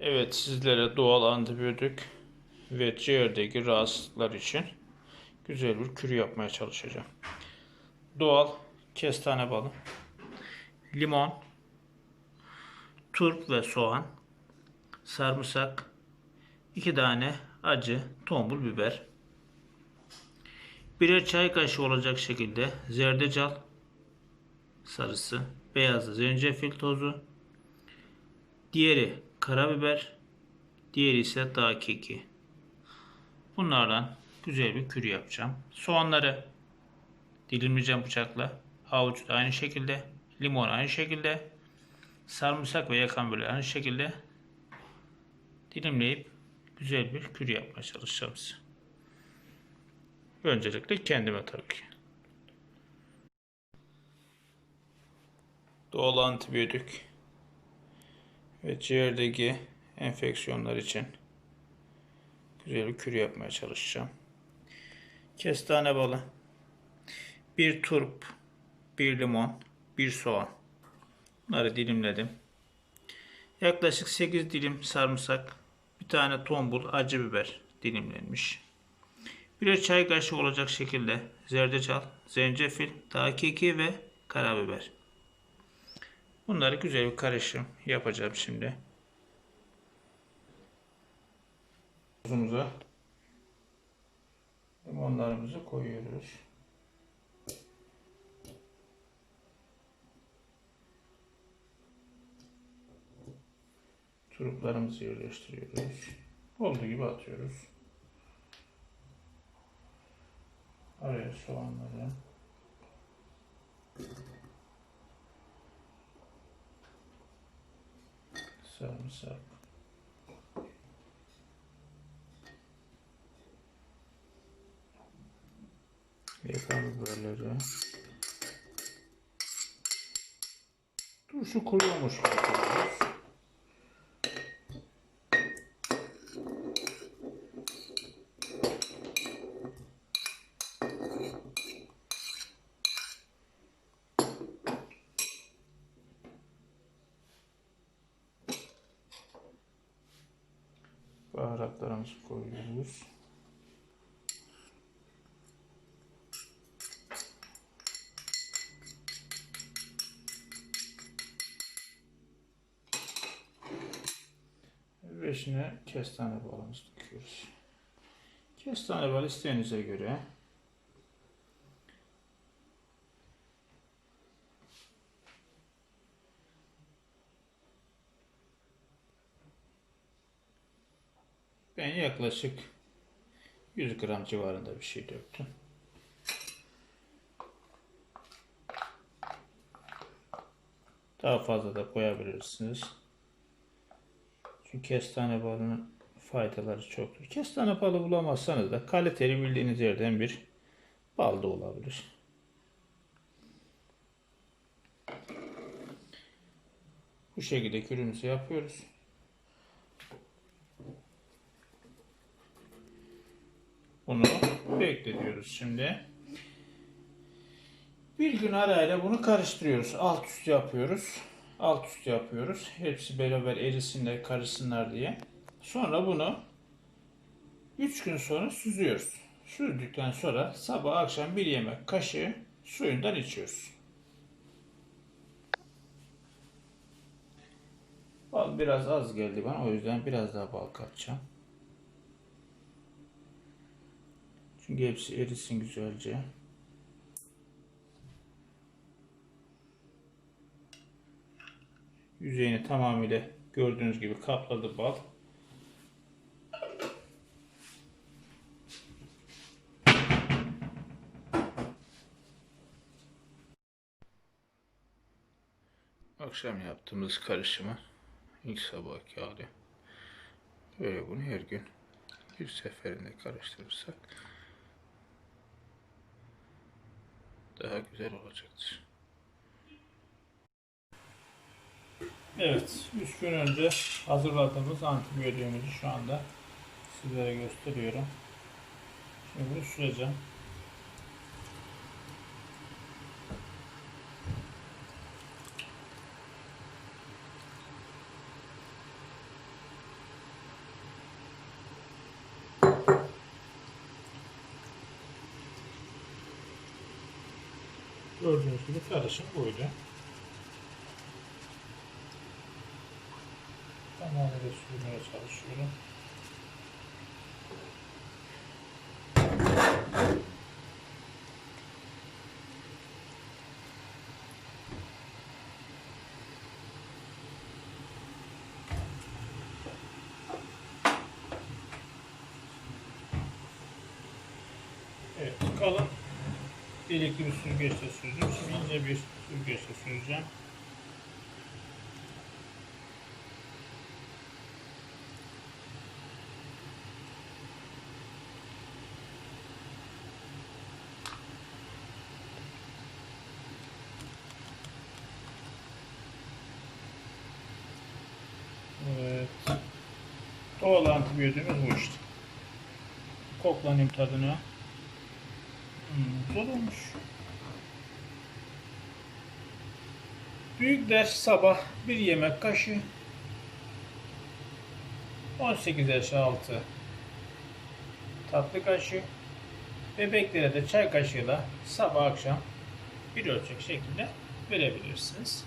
Evet sizlere doğal antibiyotik ve ciğerdeki rahatsızlıklar için güzel bir kür yapmaya çalışacağım. Doğal kestane balı, limon, turp ve soğan, sarımsak, iki tane acı tombul biber, birer çay kaşığı olacak şekilde zerdeçal sarısı, beyaz zencefil tozu, Diğeri karabiber, diğeri ise dağ keki. Bunlardan güzel bir kür yapacağım. Soğanları dilimleyeceğim bıçakla. Havuç da aynı şekilde. Limon aynı şekilde. Sarımsak ve yakan böyle aynı şekilde dilimleyip güzel bir kür yapmaya çalışacağım size. Öncelikle kendime tabii ki. Doğal antibiyotik ve ciğerdeki enfeksiyonlar için güzel bir kür yapmaya çalışacağım. Kestane balı, bir turp, bir limon, bir soğan. Bunları dilimledim. Yaklaşık 8 dilim sarımsak, bir tane tombul acı biber dilimlenmiş. Birer çay kaşığı olacak şekilde zerdeçal, zencefil, dağ keki ve karabiber. Bunları güzel bir karışım yapacağım şimdi. Tuzumuza limonlarımızı koyuyoruz. Turuplarımızı yerleştiriyoruz. Olduğu gibi atıyoruz. Araya soğanları. Sarımsak, yakan biberleri, turşu kuruyormuş. bakıyoruz. Baharatlarımızı koyuyoruz. Ve şimdi kestane balımızı döküyoruz. Kestane bal isteğinize göre Ben yaklaşık 100 gram civarında bir şey döktüm. Daha fazla da koyabilirsiniz. Çünkü kestane balının faydaları çoktur. Kestane balı bulamazsanız da kaliteli bildiğiniz yerden bir bal da olabilir. Bu şekilde kürümüzü yapıyoruz. Bunu bekletiyoruz şimdi. Bir gün arayla bunu karıştırıyoruz. Alt üst yapıyoruz. Alt üst yapıyoruz. Hepsi beraber erisinler, karışsınlar diye. Sonra bunu 3 gün sonra süzüyoruz. Süzdükten sonra sabah akşam bir yemek kaşığı suyundan içiyoruz. Bal biraz az geldi bana o yüzden biraz daha bal katacağım. Çünkü hepsi erisin güzelce. Yüzeyini tamamıyla gördüğünüz gibi kapladı bal. Akşam yaptığımız karışımı ilk sabahki hali. Böyle bunu her gün bir seferinde karıştırırsak daha güzel olacaktır. Evet, 3 gün önce hazırladığımız antibiyotiğimizi şu anda sizlere gösteriyorum. Şimdi bunu süreceğim. Gördüğünüz gibi karışım buydu. Tamamıyla sürmeye çalışıyorum. Evet, kalın delikli bir süzgeçle süzdüm. Şimdi ince bir süzgeçle süreceğim. Evet. Doğal antibiyotiğimiz bu işte. Koklanayım tadına. Hmm, olmuş. Büyük ders sabah bir yemek kaşığı 18 yaş altı tatlı kaşığı bebeklere de çay kaşığıyla sabah akşam bir ölçek şekilde verebilirsiniz.